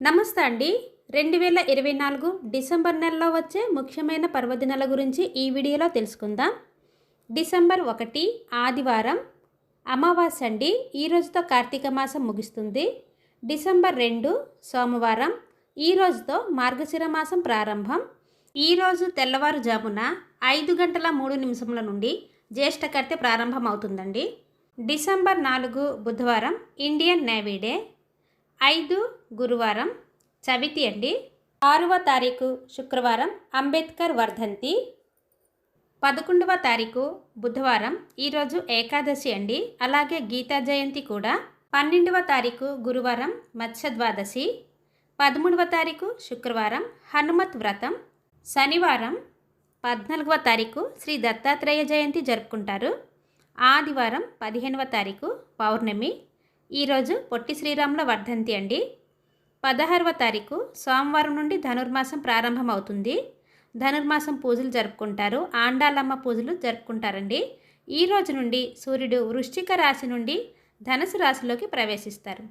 నమస్తే అండి. రెండు వేల ఇరవై నాలుగు డిసెంబర్ నెలలో వచ్చే ముఖ్యమైన పర్వదినాల గురించి ఈ వీడియోలో తెలుసుకుందాం. డిసెంబర్ ఒకటి ఆదివారం అమావాస్య అండి. ఈ రోజుతో కార్తీక మాసం ముగుస్తుంది. డిసెంబర్ రెండు సోమవారం ఈ రోజుతో మార్గశిర మాసం ప్రారంభం. ఈ రోజు తెల్లవారుజామున ఐదు గంటల మూడు నిమిషముల నుండి జ్యేష్ఠ కర్తె ప్రారంభం అవుతుందండి డిసెంబర్ నాలుగు బుధవారం ఇండియన్ నేవీ డే. ఐదు గురువారం చవితి అండి. ఆరవ తారీఖు శుక్రవారం అంబేద్కర్ వర్ధంతి. పదకొండవ తారీఖు బుధవారం ఈరోజు ఏకాదశి అండి. అలాగే గీతా జయంతి కూడా. పన్నెండవ తారీఖు గురువారం మత్స్య ద్వాదశి పదమూడవ తారీఖు శుక్రవారం హనుమత్ వ్రతం. శనివారం పద్నాలుగవ తారీఖు శ్రీ దత్తాత్రేయ జయంతి జరుపుకుంటారు. ఆదివారం పదిహేనవ తారీఖు పౌర్ణమి. ఈరోజు పొట్టి శ్రీరాముల వర్ధంతి అండి. పదహారవ తారీఖు సోమవారం నుండి ధనుర్మాసం ప్రారంభమవుతుంది. ధనుర్మాసం పూజలు జరుపుకుంటారు. ఆండాలమ్మ పూజలు జరుపుకుంటారండి. ఈ రోజు నుండి సూర్యుడు వృశ్చిక రాశి నుండి ధనుసు రాశిలోకి ప్రవేశిస్తారు.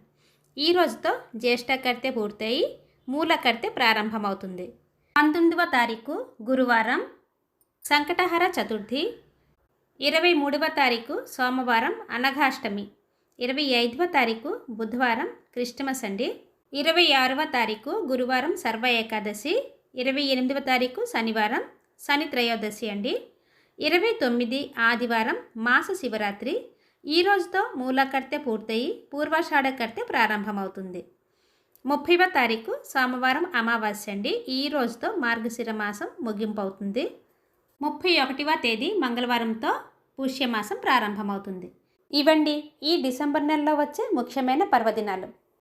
ఈ రోజుతో జ్యేష్ఠ కర్తె పూర్తయి మూల కర్తె ప్రారంభమవుతుంది. పంతొమ్మిదవ తారీఖు గురువారం సంకటహర చతుర్థి. ఇరవై మూడవ తారీఖు సోమవారం అనఘాష్టమి. ఇరవై ఐదవ తారీఖు బుధవారం క్రిస్టమస్ అండి. ఇరవై ఆరవ తారీఖు గురువారం సర్వ ఏకాదశి. ఇరవై ఎనిమిదవ తారీఖు శనివారం శని త్రయోదశి అండి. ఇరవై తొమ్మిది ఆదివారం మాస శివరాత్రి. ఈ రోజుతో మూలకర్తె పూర్తయి పూర్వాషాఢకర్తె ప్రారంభమవుతుంది. ముప్పైవ తారీఖు సోమవారం అమావాస్య అండి. ఈ రోజుతో మార్గశిర మాసం ముగింపు అవుతుంది ముప్పై ఒకటివ తేదీ మంగళవారంతో పుష్యమాసం ప్రారంభమవుతుంది. ఇవండి ఈ డిసెంబర్ నెలలో వచ్చే ముఖ్యమైన పర్వదినాలు.